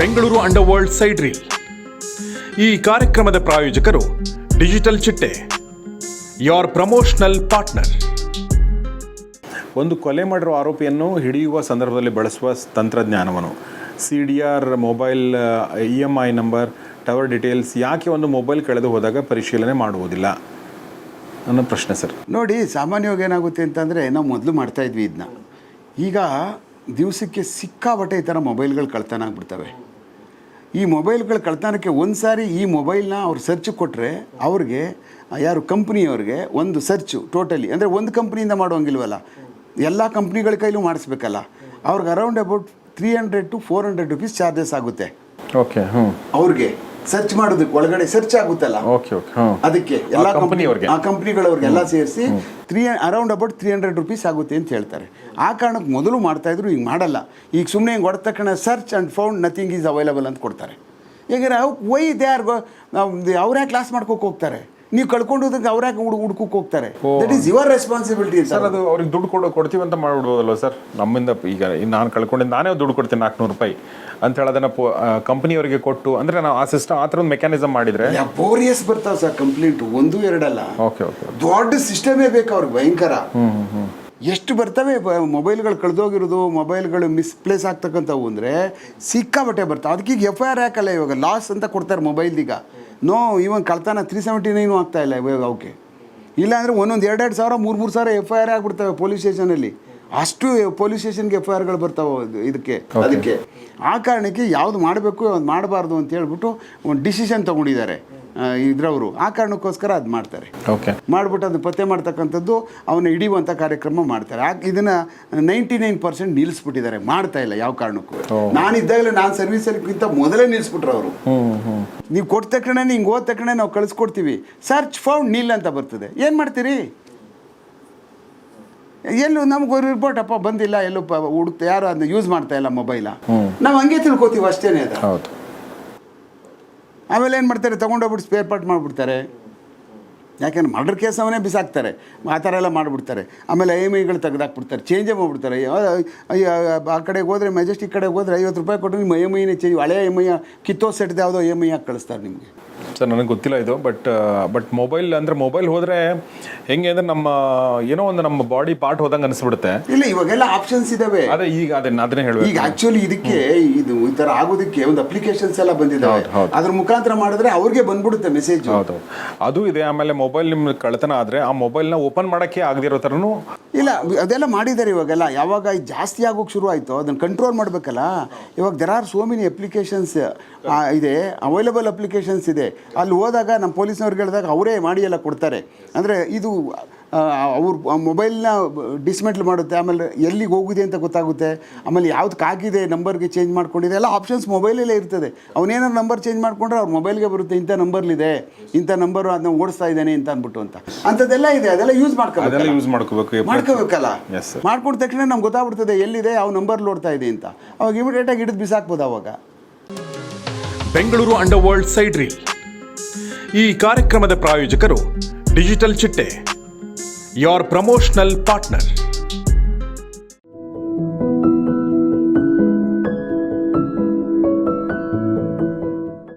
Bengaluru under world side reel. ಈ ಕಾರ್ಯಕ್ರಮದ ಪ್ರಾಯೋಜಕರು ಡಿಜಿಟಲ್ ಚಿಟ್ಟೆ ಯೋರ್ ಪ್ರಮೋಷನಲ್ ಪಾರ್ಟ್ನರ್ ಒಂದು ಕೊಲೆ ಮಾಡಿರೋ ಆರೋಪಿಯನ್ನು ಹಿಡಿಯುವ ಸಂದರ್ಭದಲ್ಲಿ ಬಳಸುವ ತಂತ್ರಜ್ಞಾನವನ್ನು C D R mobile E M I number tower details ಯಾಕೆ ಒಂದು ಮೊಬೈಲ್ ಕಳೆದು ಹೋದಾಗ ಪರಿಶೀಲನೆ ಮಾಡುವುದಿಲ್ಲ? ಅನ್ನೋ ಪ್ರಶ್ನೆ ಸರ್. ನೋಡಿ ಸಾಮಾನ್ಯವಾಗಿ ಏನಾಗುತ್ತೆ ಅಂತಂದರೆ ನಾವು ಮೊದಲು ಮಾಡ್ತಾಯಿದ್ವಿ ಇದನ್ನ ಈಗ ದಿವಸಕ್ಕೆ ಸಿಕ್ಕಾಪಟ್ಟೆ ಈ ಥರ ಮೊಬೈಲ್ಗಳು ಕಳ್ತನ ಆಗ್ಬಿಡ್ತವೆ ಈ ಮೊಬೈಲ್ಗಳು ಕಳ್ತನಕ್ಕೆ ಒಂದು ಸಾರಿ ಈ ಮೊಬೈಲ್ನ ಅವ್ರು ಸರ್ಚ್ ಕೊಟ್ಟರೆ ಅವ್ರಿಗೆ ಯಾರು ಕಂಪ್ನಿಯವ್ರಿಗೆ ಒಂದು ಸರ್ಚು ಟೋಟಲಿ ಅಂದರೆ ಒಂದು ಕಂಪ್ನಿಯಿಂದ ಮಾಡುವಂಗಿಲ್ವಲ್ಲ ಎಲ್ಲ ಕಂಪ್ನಿಗಳ ಕೈಲೂ ಮಾಡಿಸ್ಬೇಕಲ್ಲ. ಅವ್ರಿಗೆ around about three hundred to four hundred rupees charges ಆಗುತ್ತೆ. ಓಕೆ ಹ್ಞೂ ಅವ್ರಿಗೆ. ಸರ್ಚ್ ಮಾಡೋದಕ್ಕೆ ಒಳಗಡೆ ಸರ್ಚ್ ಆಗುತ್ತಲ್ಲ? ಓಕೆ ಓಕೆ ಹ್ಞೂ ಅದಕ್ಕೆ ಆ ಎಲ್ಲ ಕಂಪನಿಯವ್ರಿಗೆ? ಆ ಕಂಪ್ನಿಗಳವ್ರಿಗೆಲ್ಲ ಸೇರಿಸಿ three around about three hundred rupees ಆಗುತ್ತೆ ಅಂತ ಹೇಳ್ತಾರೆ. ಆ ಕಾರಣಕ್ಕೆ ಮೊದಲು ಮಾಡ್ತಾ ಇದ್ರು ಈಗ ಮಾಡಲ್ಲ. ಈಗ ಸುಮ್ಮನೆ ಹಿಂಗೆ ಹೊಡೆದ ತಕ್ಷಣ search and found nothing is available ಅಂತ ಕೊಡ್ತಾರೆ. ಯಾಕಂದ್ರೆ ವೈ ದೇ ಆರ್ ಅವ್ರ್ಯಾಕೆ ಕ್ಲಾಸ್ ಮಾಡ್ಕೋಕೆ ಹೋಗ್ತಾರೆ? ನೀವು ಕಳ್ಕೊಂಡೋದಕ್ಕೆ ಅವ್ರ್ಯಾಕೆ ಹುಡುಗ ಹುಡುಕಕ್ಕೆ ಹೋಗ್ತಾರೆ? That is your responsibility sir ಅದು ಅವ್ರಿಗೆ ದುಡ್ಡು ಕೊಡೋ ಕೊಡ್ತೀವಿ ಅಂತ ಮಾಡ್ಬಿಡ್ಬೋದಲ್ವ ಸರ್? ನಮ್ಮಿಂದ ಈಗ ನಾನು ಕಳ್ಕೊಂಡಿದ್ದು ನಾನೇ ದುಡ್ಡು ಕೊಡ್ತೀನಿ ನಾಲ್ಕುನೂರು ರೂಪಾಯಿ ಅಂತ ಹೇಳೋದನ್ನ ಕಂಪನಿಯವರಿಗೆ ಕೊಟ್ಟು ಅಂದರೆ ನಾವು ಆ ಸಿಸ್ಟಮ್ ಆ ಥರ ಒಂದು ಮೆಕ್ಯಾನಿಸಮ್ ಮಾಡಿದರೆ? ಬೋರಿಯಸ್ ಬರ್ತಾವೆ ಸರ್ ಕಂಪ್ಲೀಟ್. ಒಂದು ಎರಡಲ್ಲ. ಓಕೆ ಓಕೆ ದೊಡ್ಡ ಸಿಸ್ಟಮೇ ಬೇಕು ಅವ್ರಿಗೆ ಭಯಂಕರ. ಎಷ್ಟು ಬರ್ತವೆ ಮೊಬೈಲ್ಗಳು ಕಳೆದೋಗಿರೋದು ಮೊಬೈಲ್ಗಳು ಮಿಸ್ಪ್ಲೇಸ್ ಆಗ್ತಕ್ಕಂಥವು ಅಂದರೆ ಸಿಕ್ಕಾಬಟ್ಟೆ ಬರ್ತಾವೆ. ಅದಕ್ಕೆ ಈಗ ಎಫ್ ಐ ಆರ್ ಹಾಕಲ್ಲ ಇವಾಗ? ಲಾಸ್ ಅಂತ ಕೊಡ್ತಾರೆ ಮೊಬೈಲ್ದೀಗ. ನೋ ಇವನ್ ಕಳ್ತಾನ ತ್ರೀ ಸೆವೆಂಟಿ ನೈನು ಆಗ್ತಾ ಇಲ್ಲ ಇವಾಗ ಅವಕ್ಕೆ. ಇಲ್ಲಾಂದರೆ ಒಂದೊಂದು ಎರಡೆರಡು ಸಾವಿರ ಮೂರು ಮೂರು ಸಾವಿರ ಎಫ್ ಐ ಆರ್ ಆಗಿಬಿಡ್ತವೆ ಪೊಲೀಸ್ ಸ್ಟೇಷನಲ್ಲಿ ಅಷ್ಟು ಪೊಲೀಸ್ ಸ್ಟೇಷನ್ಗೆ ಎಫ್ ಐ ಆರ್ಗಳು ಬರ್ತಾವೆ ಇದಕ್ಕೆ. ಅದಕ್ಕೆ. ಆ ಕಾರಣಕ್ಕೆ ಯಾವುದು ಮಾಡಬೇಕು ಯಾವ್ದು ಮಾಡಬಾರ್ದು ಅಂತ ಹೇಳ್ಬಿಟ್ಟು ಒಂದು ಡಿಸಿಷನ್ ತೊಗೊಂಡಿದ್ದಾರೆ. ಇದ್ರವರು. ಆ ಕಾರಣಕ್ಕೋಸ್ಕರ ಅದು ಮಾಡ್ತಾರೆ. ಓಕೆ ಮಾಡಿಬಿಟ್ಟು ಅದು ಪತ್ತೆ ಮಾಡ್ತಕ್ಕಂಥದ್ದು ಅವನ್ನ ಹಿಡಿಯುವಂಥ ಕಾರ್ಯಕ್ರಮ ಮಾಡ್ತಾರೆ. ಇದನ್ನ ನೈಂಟಿ ನೈನ್ ಪರ್ಸೆಂಟ್ ನಿಲ್ಲಿಸ್ಬಿಟ್ಟಿದ್ದಾರೆ ಮಾಡ್ತಾ ಇಲ್ಲ ಯಾವ ಕಾರಣಕ್ಕೂ. ನಾನು ಇದ್ದಾಗಲೇ ನಾನು ಸರ್ವಿಸರ್ಗಿಂತ ಮೊದಲೇ ನಿಲ್ಲಿಸ್ಬಿಟ್ರು ಅವರು. ನೀವು ಕೊಟ್ಟ ತಕ್ಷಣ ಹಿಂಗೆ ಹೋದ ತಕ್ಷಣ ನಾವು ಕಳಿಸ್ಕೊಡ್ತೀವಿ. ಸರ್ಚ್ ಫೌಂಡ್ ನಿಲ್ ಅಂತ ಬರ್ತದೆ. ಏನು ಮಾಡ್ತೀರಿ? ಎಲ್ಲೂ ನಮ್ಗೆ ಒಂದು ರಿಪೋರ್ಟ್ ಅಪ್ಪ ಬಂದಿಲ್ಲ. ಎಲ್ಲೂ ಹುಡುಕ್ತಾ ಯಾರು ಅದನ್ನ ಯೂಸ್ ಮಾಡ್ತಾ ಇಲ್ಲ ಮೊಬೈಲ ನಾವು ಹಂಗೆ ತಿಳ್ಕೊತೀವಿ ಅಷ್ಟೇನೆ ಅದು. ಆಮೇಲೆ ಏನು ಮಾಡ್ತಾರೆ ತೊಗೊಂಡೋಗ್ಬಿಟ್ಟು ಸ್ಪೇರ್ ಪಾರ್ಟ್ ಮಾಡಿಬಿಡ್ತಾರೆ. ಯಾಕೆಂದ್ರೆ ಮರ್ಡರ್ ಕೇಸ್ ಅವನೇ ಬಿಸಾಕ್ತಾರೆ. ಆ ಥರ ಎಲ್ಲ ಮಾಡಿಬಿಡ್ತಾರೆ. ಆಮೇಲೆ ಐ ಎಂ ಐಗಳು ತೆಗೆದಾಕ್ಬಿಡ್ತಾರೆ. ಚೇಂಜೇ ಮಾಡಿಬಿಡ್ತಾರೆ. ಆ ಕಡೆಗೆ ಹೋದರೆ ಮೆಜೆಸ್ಟಿಕ್ ಕಡೆಗೆ ಹೋದರೆ ಐವತ್ತು ರೂಪಾಯಿ ಕೊಟ್ಟು ನಿಮ್ಮ ಐ ಎಂ ಐನೇ ಚೇಂಜ್ ಹಳೆ ಐ ಎಂ ಐ ಕಿತ್ತೋ ಸೆಟ್ದು ಯಾವುದೋ ಐ ಎಂ ಐ ಹಾಕಿ ಕಳಿಸ್ತಾರೆ ನಿಮಗೆ. ಸರ್ ನನಗೆ ಗೊತ್ತಿಲ್ಲ ಇದು ಬಟ್ ಬಟ್ ಮೊಬೈಲ್ ಅಂದರೆ ಮೊಬೈಲ್ ಹೋದರೆ ಹೆಂಗೆ ಅಂದರೆ ನಮ್ಮ ಏನೋ ಒಂದು ನಮ್ಮ ಬಾಡಿ ಪಾರ್ಟ್ ಹೋದಂಗೆ ಅನಿಸ್ಬಿಡುತ್ತೆ. ಇಲ್ಲ ಇವಾಗೆಲ್ಲ ಆಪ್ಷನ್ಸ್ ಇದಾವೆ. ಅದೇ ಈಗ ಅದನ್ನ ಅದನ್ನೇ ಈಗ ಹೇಳಬೇಕು ಆಕ್ಚುಲಿ ಇದಕ್ಕೆ ಇದು ಈ ಥರ ಆಗೋದಕ್ಕೆ ಒಂದು ಅಪ್ಲಿಕೇಶನ್ಸ್ ಎಲ್ಲ ಬಂದಿದ್ದಾವೆ. ಅದ್ರ ಮುಖಾಂತರ ಮಾಡಿದ್ರೆ ಅವ್ರಿಗೆ ಬಂದ್ಬಿಡುತ್ತೆ ಮೆಸೇಜ್ ಹೌದು ಅದು ಇದೆ ಆಮೇಲೆ ಮೊಬೈಲ್ ನಿಮ್ಮ ಕಳ್ತನ ಆದರೆ ಆ ಮೊಬೈಲ್ನ ಓಪನ್ ಮಾಡೋಕ್ಕೆ ಆಗದಿರೋ ಥರನೂ ಇಲ್ಲ ಅದೆಲ್ಲ ಮಾಡಿದ್ದಾರೆ ಇವಾಗೆಲ್ಲ. ಯಾವಾಗ ಜಾಸ್ತಿ ಆಗೋಕೆ ಶುರು ಆಯಿತು ಅದನ್ನು ಕಂಟ್ರೋಲ್ ಮಾಡಬೇಕಲ್ಲ. ಇವಾಗ there are so many applications ಇದೆ ಅವೈಲಬಲ್ ಅಪ್ಲಿಕೇಶನ್ಸ್ ಇದೆ. ಅಲ್ಲಿ ಹೋದಾಗ ನಮ್ಮ ಪೊಲೀಸ್ನವ್ರಿಗೆ ಹೇಳಿದಾಗ ಅವರೇ ಮಾಡಿ ಎಲ್ಲ ಕೊಡ್ತಾರೆ. ಅಂದರೆ ಇದು ಅವ್ರ ಮೊಬೈಲ್ನ ಡಿಸ್ಮೆಂಟ್ಲ್ ಮಾಡುತ್ತೆ ಆಮೇಲೆ ಎಲ್ಲಿಗೆ ಹೋಗಿದೆ ಅಂತ ಗೊತ್ತಾಗುತ್ತೆ. ಆಮೇಲೆ ಯಾವ್ದಕ್ಕೆ ಆಗಿದೆ ನಂಬರ್ಗೆ ಚೇಂಜ್ ಮಾಡ್ಕೊಂಡಿದೆ ಎಲ್ಲ ಆಪ್ಷನ್ಸ್ ಮೊಬೈಲಲ್ಲೇ ಇರ್ತದೆ. ಅವನೇನಾದ್ರು ನಂಬರ್ ಚೇಂಜ್ ಮಾಡ್ಕೊಂಡ್ರೆ ಅವ್ರ ಮೊಬೈಲ್ಗೆ ಬರುತ್ತೆ ಇಂಥ ನಂಬರ್ಲಿದೆ ಇಂಥ ನಂಬರ್ ಅದನ್ನ ಓಡಿಸ್ತಾ ಇದ್ದಾನೆ ಅಂತ ಅಂದ್ಬಿಟ್ಟು ಅಂತ. ಅಂಥದ್ದೆಲ್ಲ ಇದೆ ಅದೆಲ್ಲ ಯೂಸ್ ಮಾಡ್ಕೋಬೇಕು ಅದೆಲ್ಲ ಯೂಸ್ ಮಾಡ್ಕೋಬೇಕು ಮಾಡ್ಕೋಬೇಕಲ್ಲ. ಮಾಡ್ಕೊಂಡ ತಕ್ಷಣ ನಮ್ಗೆ ಗೊತ್ತಾಗ್ಬಿಡ್ತದೆ ಎಲ್ಲಿದೆ ಯಾವ ನಂಬರ್ ನೋಡ್ತಾ ಇದೆ ಅಂತ. ಅವಾಗ ಇಮಿಡಿಯೇಟಾಗಿ ಹಿಡಿದು ಬಿಸಾಕ್ಬೋದು ಅವಾಗ. Bengaluru under world side reel. ಈ ಕಾರ್ಯಕ್ರಮದ ಪ್ರಾಯೋಜಕರು ಡಿಜಿಟಲ್ ಚಿಟ್ಟೆ ಯೋರ್ ಪ್ರಮೋಷನಲ್ ಪಾರ್ಟ್ನರ್